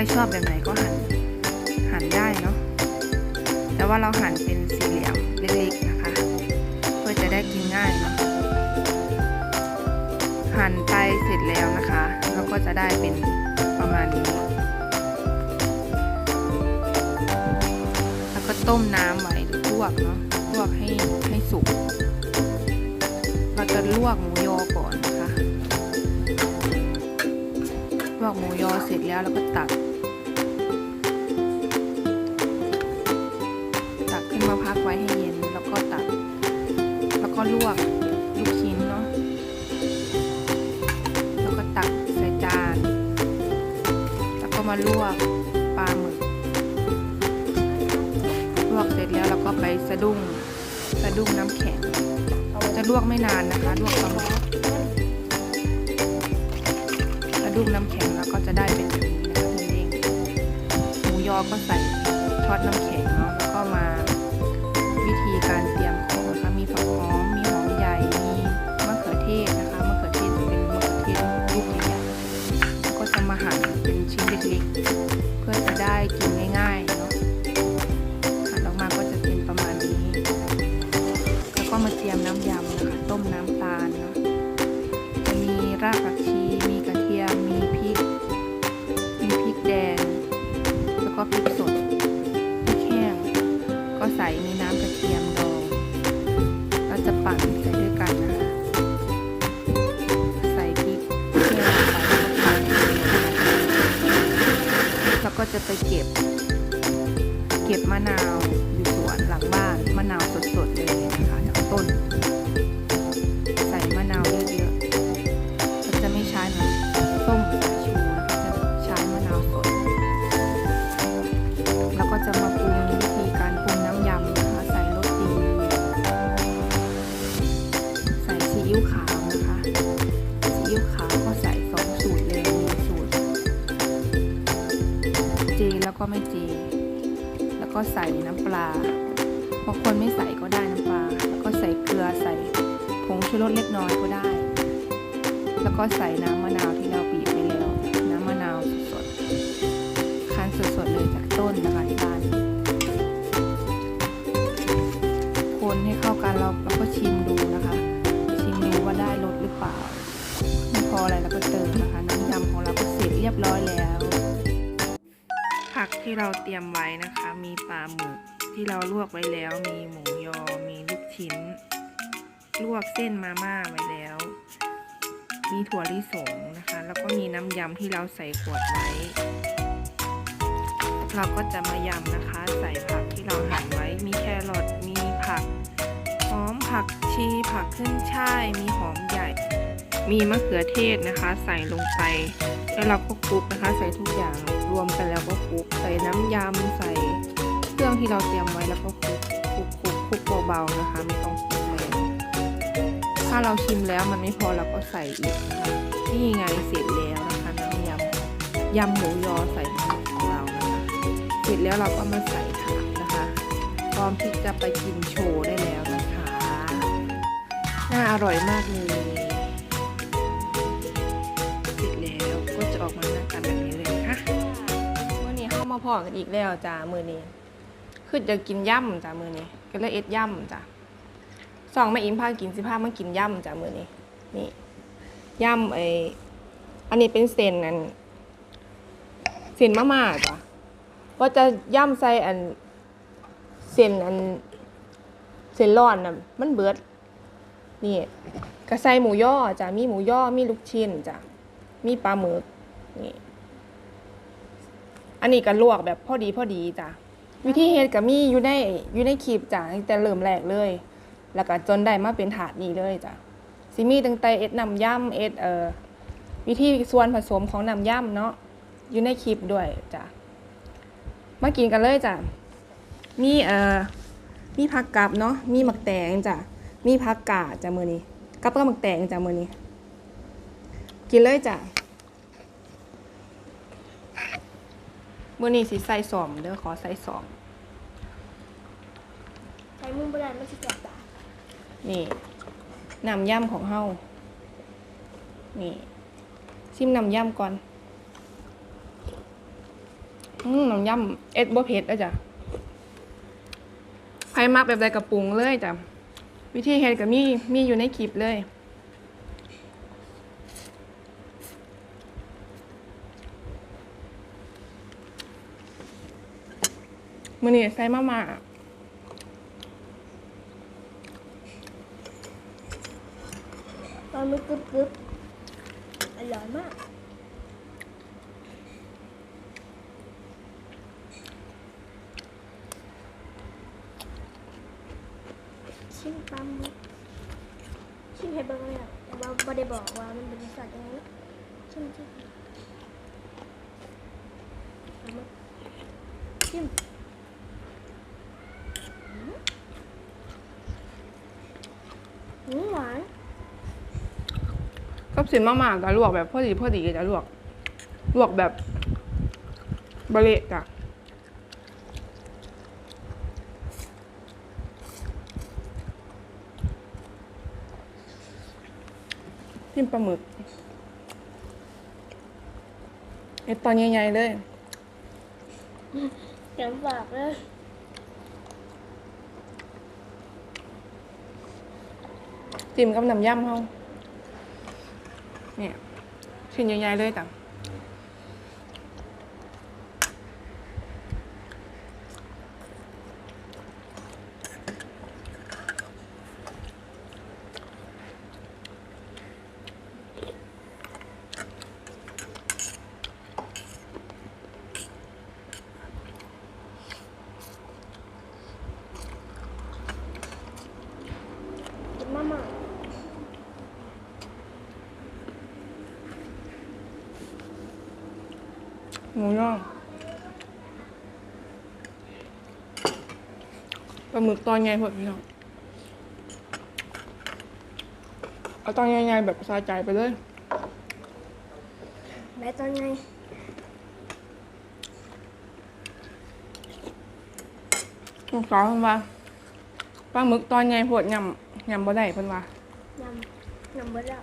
รชอบแบบไหนก็หั่นหั่นได้เนาะแต่ว่าเราหั่นเป็นสี่เหลี่ยมเล็กๆนะคะ เพื่อจะได้กินง่ายเนาะหั่นไปเสร็จแล้วนะคะ เราก็จะได้เป็นประมาณนี้ แล้วก็ต้มน้ำไว้หรือลวกเนาะลวกให้ให้สุกเราจะลวกหมูยอก่อนนะคะลวกหมูยอเสร็จแล้วเราก็ตัก ไม่นานนะคะลวกประมาณสะดุ้งน้ำแข็งแล้วก็จะได้เป็นแบบนี้นะคะเองหมูยอก็ใส่ทอดน้ำแข็งเนาะแล้วก็มา มะนาวอยู่สวนหลังบ้านมะนาวสดๆเลยนะคะจากต้น ใส่มะนาวเยอะๆเราจะไม่ใช้น้ำส้มสายชูนะคะจะใช้มะนาวสด แล้วก็จะมาปรุงวิธีการปรุงน้ำยำนะคะใส่รสดี ใส่ซีอิ๊วขาวนะคะซีอิ๊วขาวก็ใส่สองสูตรเลยมีสูตรเจแล้วก็ไม่เจแล้ว ก็ใส่น้ำปลาบางคนไม่ใส่ก็ได้น้ำปลา แล้วก็ใส่เกลือใส่ผงชูรสเล็กน้อยก็ได้ แล้วก็ใส่น้ำมะนาวที่เราบีบไปแล้ว น้ำมะนาวสดๆคั้นสดๆเลยจากต้นนะคะที่บ้านคนให้เข้ากันเราเราก็ชิมดูนะคะ ชิมดูว่าได้รสหรือเปล่าไม่พออะไรเราก็เติมนะคะน้ำยำของเราก็เสร็จเรียบร้อยแล้ว ผักที่เราเตรียมไว้นะคะ มีปลาหมึกที่เราลวกไว้แล้ว มีหมูยอ มีลูกชิ้น ลวกเส้นมาม่าไว้แล้ว มีถั่วลิสงนะคะ แล้วก็มีน้ำยำที่เราใส่ขวดไว้ เราก็จะมายำนะคะ ใส่ผักที่เราหั่นไว้ มีแครอท มีผักหอมผักชีผักขึ้นช่าย มีหอมใหญ่ มีมะเขือเทศนะคะ ใส่ลงไป แล้วเราก็คลุกนะคะ ใส่ทุกอย่าง รวมกันแล้วก็คลุกใส่น้ำยำใส่เครื่องที่เราเตรียมไว้แล้วก็คลุกคลุกคลุกคลุกเบาๆนะคะไม่ต้องคลุกแรงถ้าเราชิมแล้วมันไม่พอเราก็ใส่อีกนะคะนี่ไงเสร็จแล้วนะคะน้ำยำยำหมูยอใส่ของเรานะคะเสร็จแล้วเราก็มาใส่ผักนะคะ พร้อมที่จะไปกินโชว์ได้แล้วนะคะ น่าอร่อยมากเลย มื่อนี้เข้าพอกันอีกแล้วจ้ามือนี้คือจะกินย่ำจ้ามือนี้ก็เลยเอ็ดย่ำจ้าสองไม่อิมพากินสิพามากินย่ำจ้ามือนี้นี่ย่ำไออันนี้เป็นเส้นอันเส้นมะม่าจ้ะว่าจะย่ำใส่อันเส้นอันเส้นร้อนน่ะมันเบิด นี่ก็ใส่หมูย่อจ้ะมีหมูย่อมีลูกชิ้นจ้ะมีปลาหมึกนี่ อันนี้ก็ลวกแบบพอดีพอดีจ้ะวิธีเฮ็ดก็มีอยู่ในอยู่ในคลิปจ้ะตั้งแต่เริ่มแรกเลย แล้วก็จนได้มาเป็นถาดนี้เลยจ้ะสิมีตั้งแต่เอ็ดน้ำย่ำเอ็ดเอ่อวิธีส่วนผสมของน้ำย่ำเนาะอยู่ในคลิปด้วยจ้ะมากินกันเลยจ้ะมีเอ่อมีผักกับเนาะมีหมักแตงจ้ะมีผักกาดจ้ะมือนี้กับปลาหมึกแตงจ้ะมือนี้ กินเลยจ้ะ มือนี้สิใส่สอมเด้อขอใส่สอม ใช้มือโบราณมันจะแสบตานี่น้ำย่ำของเฮานี่ชิมน้ำย่ำก่อน อืมน้ำย่ำเอ็ดบ่เผ็ดแล้วจ้ะใครมักแบบใดกระปรุงเลยจ้ะวิธีเฮ็ดก็มีมีอยู่ในคลิปเลย มื้อนี้ใส่มาม่าตอนมือกรึบกรึบอร่อยมากชิมปลาหมึกชิมให้เบิ่งเลยอะแต่ว่าไม่ได้บอกว่ามันเป็นสชาติยังไงชิมชิมปลาหมึกชิมอืมอืมหวาน กับ สินมาม่าก็ลวกแบบพอดีพอดีจะลวก ลวกแบบบะเละจ้ะจิ้มปลาหมึกไอตอนใหญ่ๆเลยแกงฝากเลยจิ้มกับน้ำย่ำเฮา เนี่ยชิ้นใหญ่ๆเลยจ้ะ หมูย่างปลาหมึกตอนใหญ่หมดพี่น้องเอาตอนใหญ่ๆแบบสาใจไปเลยแม่ตอนไงลูกสาวเพิ่นว่าปลาหมึกตอนใหญ่โพดยำยำบ่ได้เพิ่นว่ายำยำเบดแล้ว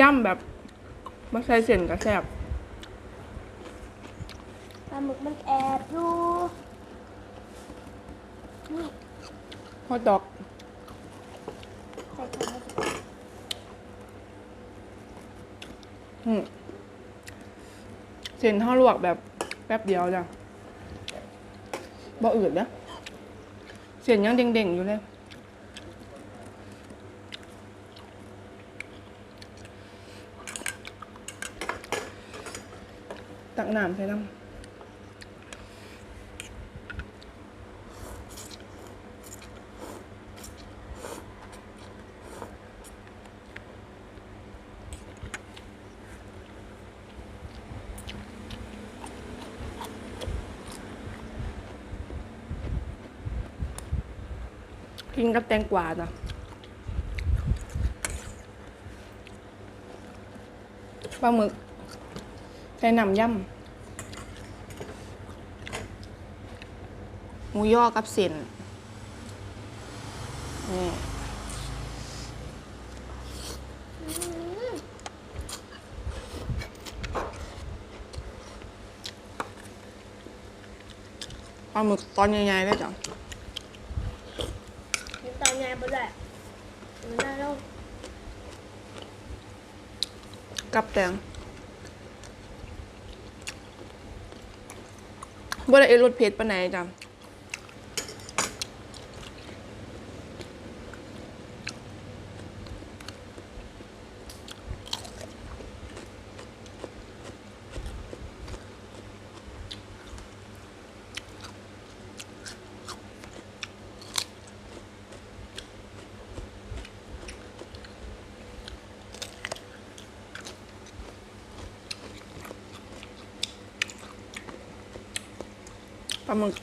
ย่ำแบบบ่ใส่เส้นก็แซ่บปลาหมึกมันแอบอยู่นี่ฮอทดอกใส่ถุงให้สิอืมเส้นเฮาลวกแบบแป๊บเดียวจ้ะบ่อืดนะเส้นยังเด้งๆอยู่เลย ตักน้ำใส่น้ำกินกับ แตงกวาจ้ะปลาหมึกใส่น้ำย่ำหมูย่อกับเส้นนี่ปลาหมึกตอนใหญ่ๆเลยจ้ะกินตอนไงเบดแล้วมันน่าเล่ากับแตง บ่ได้เอ็ดรสเผ็ดปานไหนจ้ะาหมึก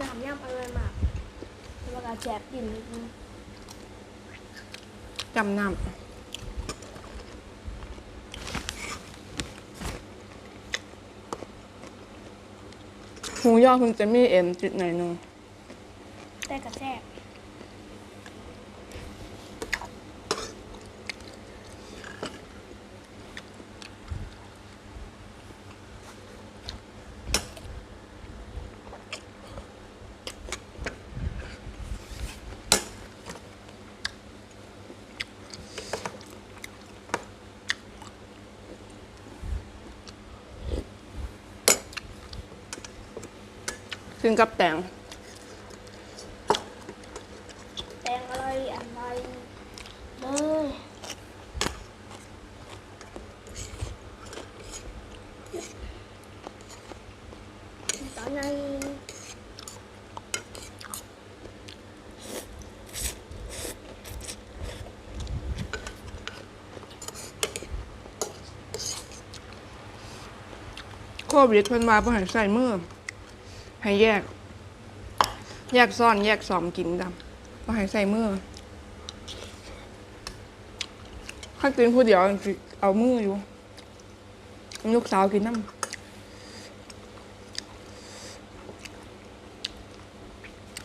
น้ำยำอร่อยมากแล้วก็แจกดินนิดนึงำน้ำหมูยอคุณจะมีเอ็นจุดหน่อยนึงแต่กระแทก ถึงกับแตงแตงอร่อยอร่อยเลยตอนนี้โควิดเพิ่นมาเพิ่นให้ใส่มือ ให้แยก แยกซ่อน แยกซ้อมกินดำบ่ให้ใส่มือข้ากินผู้เดียวเอามืออยู่ลูกสาวกินน้ำ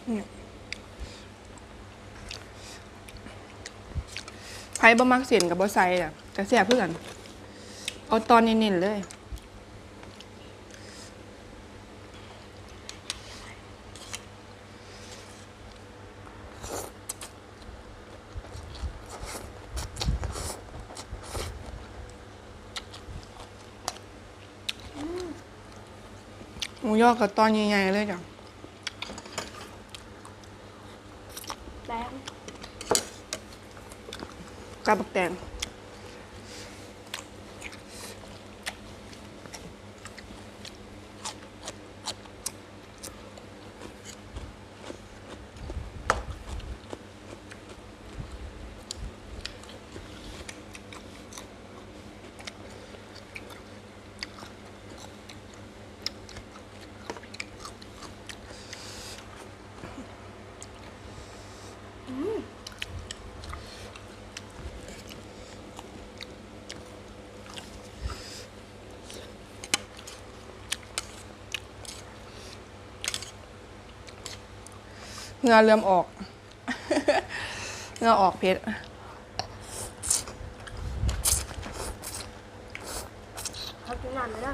เนี่ยไผบ่มักเสียนกับบ่ใส่อะกระแสบเพื่อนเอาตอนเน้นๆเลย ยอกับตอนใหญ่ๆเลยจ้ะแตงกับบักแตง เหงาเริ่มออกเหงาออกเพชรเขากินน้ำเลยนะ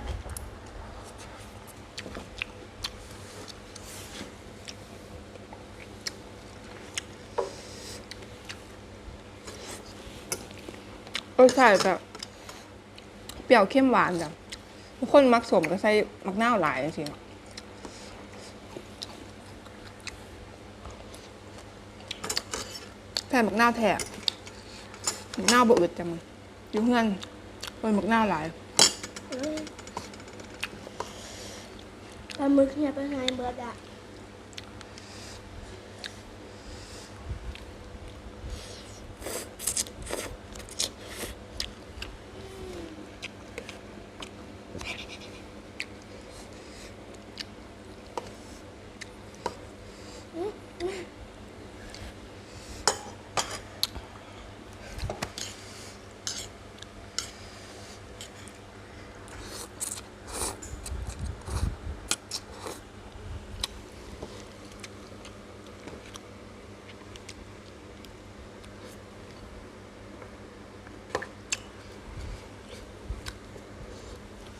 รสชาติแบบเปรี้ยวเข้มหวานจ้ะทุกคนมักสมก็ใส่มักนาวหลายจริงๆ แผ่มักหน้าแถบมักนาบ่อึดจังเลยอยู่เพื่อนเป็นมักหน้าหลายเอ้ยปลาหมึกเนี่ยเป็นไงเบิร์ดอะ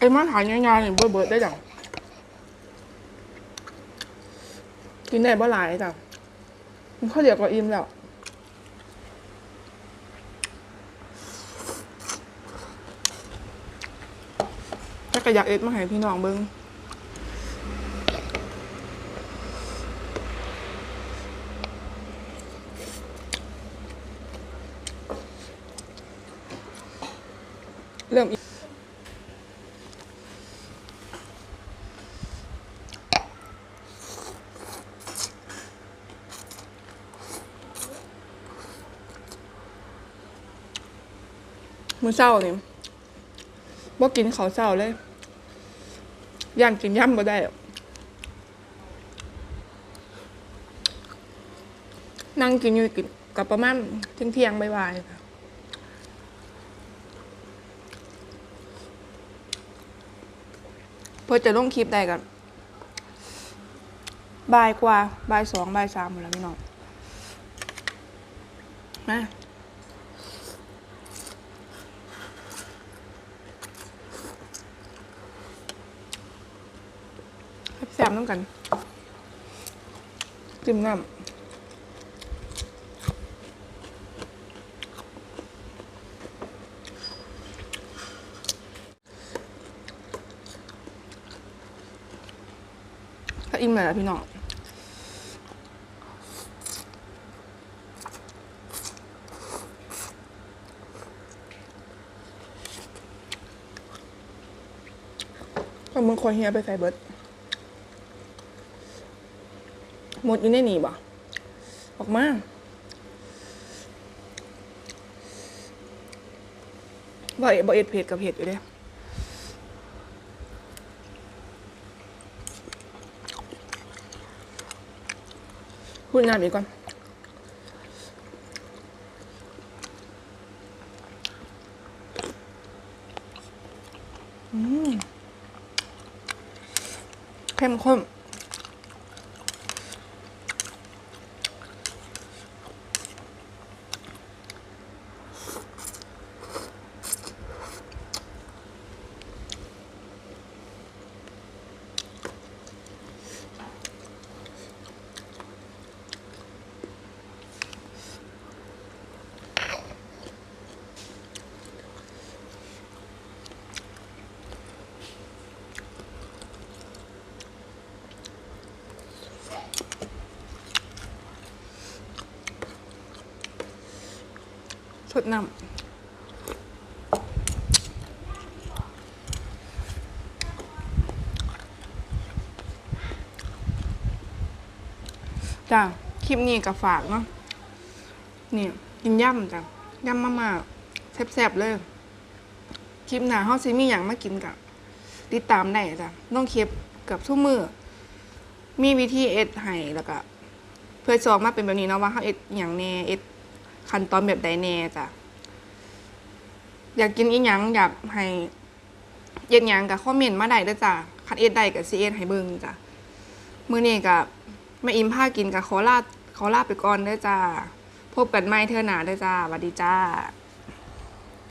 ไอ้มาถายง่ายๆนี่บ่เบิดได้จังกินได้บ่หลายจ้ะมันข้าวเดียวก็อิ่มแล้วถ้าก็อยากเอ็ดมาให้พี่น้องเบิ้ง อเช้านี่บ่กินข้าวเช้าเลยย่านกินย่ำบ่ได้นั่งกินอยู่กินกับประมาณเที่ยงเที่ยงบ่ายๆค่ะเพื่อจะลงคลิปได้กันบ่ายกว่าบ่ายสองบ่ายสามหมดแล้วพี่น้องมาแซ่บน้ำกันจิ้มน้ำก็อิ่มเลยละพี่น้องก็มึงคอยเฮียไปใส่เบิร์ด หมดอยู่ในนี่บ่ออกมาบ่เอบ่เอ็ดเผ็ดกับเผ็ดอยู่เด้พูดน้ำอีกก่อนอืมเข้มข้น สดน้ำจ้าคลิปนี้กับฝากเนาะนี่กินย่ำจ้ะย่ำมากๆแซ่บๆเลย คลิปหน้าเฮาซิมีอย่างมากินกับติดตามได้จ้ะน้องเคลิปกับทุกมือ มีวิธีเอ็ดให้แล้วก็เพื่อจองมาเป็นแบบนี้เนาะว่าเฮาเอ็ดอย่างแน่เอ็ด ขั้นตอนแบบใดแน่จ้ะอยากกินอีหยังอยากให้เย็ดหยังกับคอมเมนต์มาได้ด้วยจ้ะคันเอ็ดได้กับซีเอ็ดให้เบิ่งจ้ะมื้อนี้กับแม่อิมพากินกับขอลาขอลาไปก่อนด้อจ้าพบกันใหม่เทื่อหน้าด้อจ้าสวัสดีจ้า